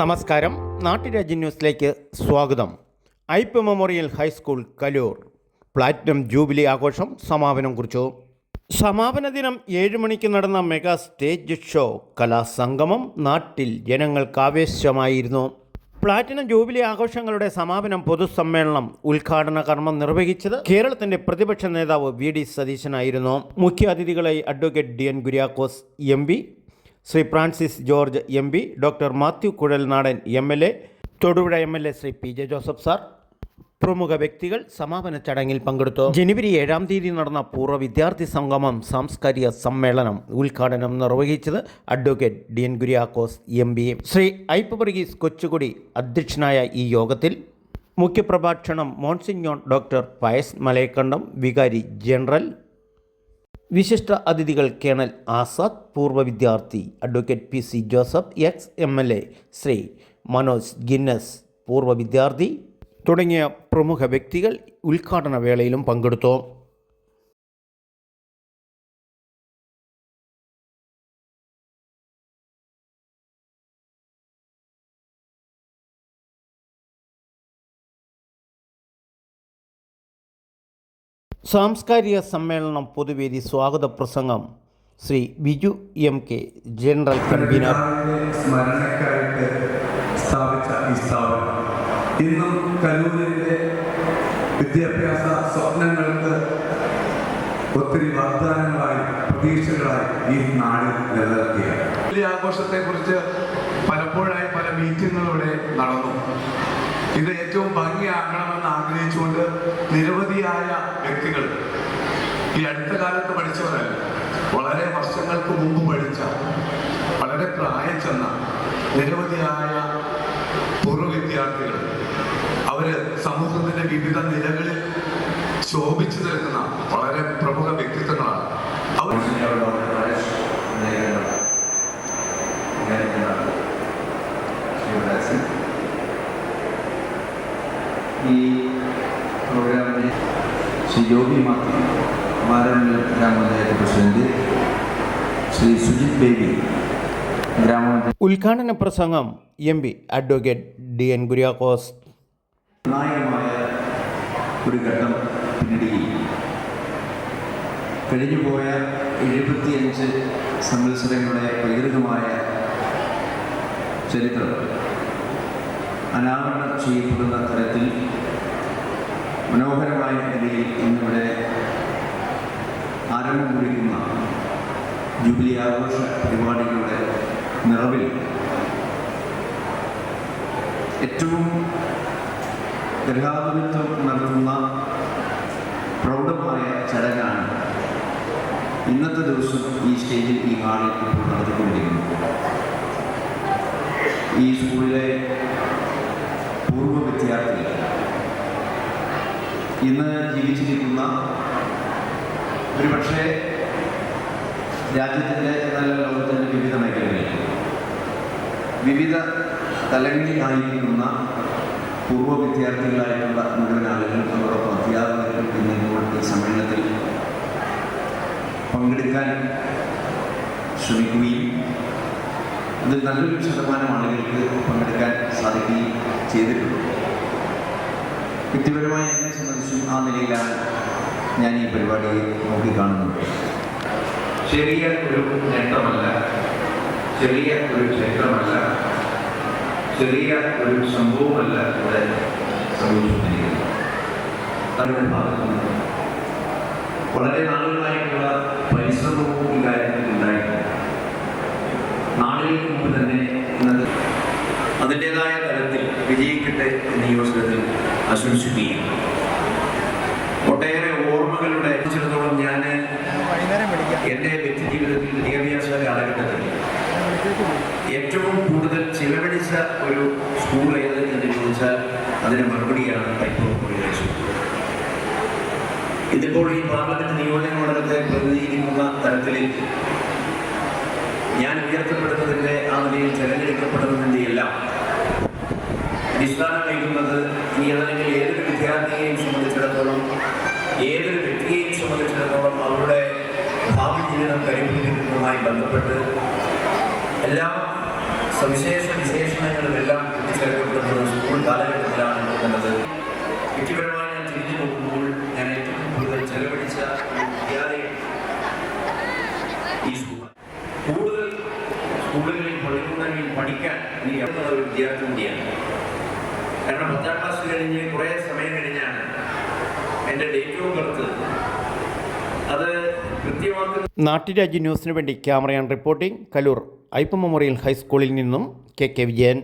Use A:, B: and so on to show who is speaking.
A: നമസ്കാരം. നാട്ടുരാജ്യ ന്യൂസിലേക്ക് സ്വാഗതം. Aipe memorial high school Kaloor. Platinum jubilee ആഘോഷം സമാപനം കുറിച്ചു. സമാപന ദിനം ഏഴ് മണിക്ക് നടന്ന മെഗാ സ്റ്റേജ് ഷോ കലാസംഗമം നാട്ടിൽ ജനങ്ങൾക്ക് ആവേശമായിരുന്നു പ്ലാറ്റിനം ജൂബിലി ആഘോഷങ്ങളുടെ സമാപനം പൊതുസമ്മേളനം ഉദ്ഘാടന കർമ്മം നിർവഹിച്ചത് കേരളത്തിന്റെ പ്രതിപക്ഷ നേതാവ് വി ഡി സതീശനായിരുന്നു. മുഖ്യാതിഥികളായി advocate D N Kuriakose M P Shri Francis George M P doctor Mathew Kuzhalnadan M L A Thodupuzha M L A Shri P J Joseph sir പ്രമുഖ വ്യക്തികൾ സമാപന ചടങ്ങിൽ പങ്കെടുത്തു. ജനുവരി ഏഴാം തീയതി നടന്ന പൂർവ വിദ്യാർത്ഥി സംഗമം സാംസ്കാരിക സമ്മേളനം ഉദ്ഘാടനം നിർവഹിച്ചത് advocate D N Kuriakose M P. Shri Aippu Varghese Kochukudy അധ്യക്ഷനായ ഈ യോഗത്തിൽ മുഖ്യപ്രഭാഷണം മോൺസിഞ്ഞോൺ ഡോക്ടർ പയസ് മലയക്കണ്ടം വികാരി ജനറൽ വിശിഷ്ട അതിഥികൾ കേണൽ ആസാദ് പൂർവ വിദ്യാർത്ഥി advocate P C Joseph ex M L A Shri Manoj Guinness പൂർവ വിദ്യാർത്ഥി തുടങ്ങിയ പ്രമുഖ വ്യക്തികൾ ഉദ്ഘാടന വേളയിലും പങ്കെടുത്തു. സാംസ്കാരിക സമ്മേളനം പൊതുവേദി സ്വാഗത പ്രസംഗം Shri Biju M K general convener.
B: പിതാവിന്റെ സ്മരണയ്ക്കായിട്ട് സ്ഥാപിച്ച ഈ സ്ഥാപനം. ഇന്നും കലൂരിന്റെ വിദ്യാഭ്യാസ സ്വപ്നങ്ങൾക്ക് ഒത്തിരി വാഗ്ദാനങ്ങളായി പ്രതീക്ഷകളായി ഈ നാട് ഈ ആഘോഷത്തെക്കുറിച്ച് പലപ്പോഴായി പല മീറ്റിങ്ങുകളിലൂടെ നടന്നു. ഇത് ഏറ്റവും ഭംഗിയാക്കണമെന്ന് ആഗ്രഹിച്ചുകൊണ്ട് നിരവധിയായ വ്യക്തികൾ ഈ അടുത്ത കാലത്ത് പഠിച്ചവരല്ല. വളരെ വർഷങ്ങൾക്ക് മുമ്പ് പഠിച്ച വളരെ പ്രായം ചെന്ന നിരവധിയായ പൂർവ വിദ്യാർത്ഥികൾ അവർ സമൂഹത്തിന്റെ വിവിധ നിലകളിൽ ശോഭിച്ചു നിൽക്കുന്ന വളരെ പ്രമുഖ വ്യക്തിത്വങ്ങളാണ് അവർ
C: ഈ പ്രോഗ്രാമിനെ ശ്രീ യോഗി മാത്തി ഗ്രാമപഞ്ചായത്ത് പ്രസിഡന്റ് ശ്രീ സുജിത് ബേബി ഗ്രാമപഞ്ചായത്ത്
A: ഉദ്ഘാടന പ്രസംഗം M P advocate D N Kuriakose.
C: നിർണായകമായ ഒരു ഘട്ടം പിന്നിടുകയും കഴിഞ്ഞുപോയ എഴുപത്തിയഞ്ച് സംവത്സരങ്ങളുടെ പൈതൃകമായ ചരിത്രം അനാവരണം ചെയ്യപ്പെടുന്ന തരത്തിൽ മനോഹരമായ നിലയിൽ ഇന്നിവിടെ ആരംഭം കുറിക്കുന്ന ജൂബിലി ആഘോഷ പരിപാടികളുടെ നിറവിൽ ഏറ്റവും ഗൃഹാതുരത്വം നടത്തുന്ന പ്രൗഢമായ ചടങ്ങാണ് ഇന്നത്തെ ദിവസം ഈ സ്റ്റേജിൽ ഈ ഹാളിൽ ഇപ്പോൾ നടത്തിക്കൊണ്ടിരിക്കുന്നത് ഈ സ്കൂളിലെ പൂർവ ഇന്ന് ജീവിച്ചിരിക്കുന്ന ഒരുപക്ഷെ രാജ്യത്തിന്റെ നല്ല ലോകത്തിന്റെ വിവിധ മേഖലകളിൽ വിവിധ തലങ്ങളിലായിരിക്കുന്ന പൂർവ വിദ്യാർത്ഥികളായിട്ടുള്ള മുഴുവൻ ആളുകൾ അതോടൊപ്പം അധ്യാപകരും ഇപ്പോൾ ഈ സമ്മേളനത്തിൽ പങ്കെടുക്കാൻ ശ്രമിക്കുകയും അതിൽ നല്ലൊരു ശതമാനം ആളുകൾക്ക് പങ്കെടുക്കാൻ സാധിക്കുകയും ചെയ്തിട്ടുണ്ട്. വ്യക്തിപരമായി എന്നെ സംബന്ധിച്ചും ആ നിലയിലാണ് ഞാൻ ഈ പരിപാടി നോക്കിക്കാണുന്നത്. ചെറിയ ഒരു നേട്ടമല്ല ചെറിയ ഒരു ക്ഷേത്രമല്ല ചെറിയ ഒരു സംഭവമല്ല ഇവിടെ സംഭവിച്ചുകൊണ്ടിരിക്കുന്നത്. അതിന്റെ ഭാഗത്തു നിന്ന് വളരെ നാളുകളായിട്ടുള്ള പരിശ്രമവും ഈ കാര്യത്തിൽ ഉണ്ടായിട്ടുണ്ട്. നാളുകൾക്ക് മുമ്പ് തന്നെ വിജയിക്കട്ടെ എന്ന് ഈ അവസരത്തിൽ ആശംസിക്കുകയും ഒട്ടേറെ ഓർമ്മകളുടെ അയച്ചിടത്തോളം ഞാൻ എന്റെ വ്യക്തിജീവിതത്തിൽ വിദ്യാഭ്യാസ കാലഘട്ടത്തിൽ ഏറ്റവും കൂടുതൽ ചിലവഴിച്ച ഒരു സ്കൂൾ ഏത് എന്ന് ചോദിച്ചാൽ അതിന് മറുപടിയാണ് സ്കൂൾ ഇതിപ്പോൾ ഈ പാർലമെന്റ് നിയോജക മണ്ഡലത്തെ പ്രതിനിധീകരിക്കുന്ന തരത്തിലേക്ക് ഞാൻ ഉയർത്തപ്പെടുന്നതിന്റെ ആ നിലയിൽ തിരഞ്ഞെടുക്കപ്പെടുന്നതിന്റെ എല്ലാം അടിസ്ഥാനം വഹിക്കുന്നത് ഈ അല്ലെങ്കിൽ ഏതൊരു വിദ്യാർത്ഥിയെയും സംബന്ധിച്ചിടത്തോളം ഏതൊരു വ്യക്തിയെയും സംബന്ധിച്ചിടത്തോളം അവരുടെ ഭാവി ജീവിതം കരിപ്പിക്കുന്നതുമായി ബന്ധപ്പെട്ട് എല്ലാ സവിശേഷ വിശേഷണങ്ങളുമെല്ലാം കൂട്ടിച്ചേർക്കപ്പെടുന്നത് സ്കൂൾ കാലഘട്ടത്തിലാണ് എന്നുള്ളത്. വ്യക്തിപരമായി ഞാൻ തിരിഞ്ഞു നോക്കുമ്പോൾ ഞാൻ ഏറ്റവും കൂടുതൽ ചെലവഴിച്ച ഈ സ്കൂൾ കൂടുതൽ സ്കൂളുകളിൽ പഠിക്കുന്നതിൽ പഠിക്കാൻ ഇനി ഒരു വിദ്യാർത്ഥി കൂടിയാണ് കാരണം പത്താം ക്ലാസ് കഴിഞ്ഞ് കുറേ സമയം കഴിഞ്ഞാണ് എന്റെ ഡേറ്റ് ഓഫ് ബർത്ത് അത് കൃത്യമാക്കുന്ന
A: നാട്ടുരാജ്യ ന്യൂസിന് വേണ്ടി ക്യാമറയാൻ റിപ്പോർട്ടിംഗ് കലൂർ. ഐപ്പ് മെമ്മോറിയൽ ഹൈസ്കൂളിൽ നിന്നും കെ കെ വിജയൻ.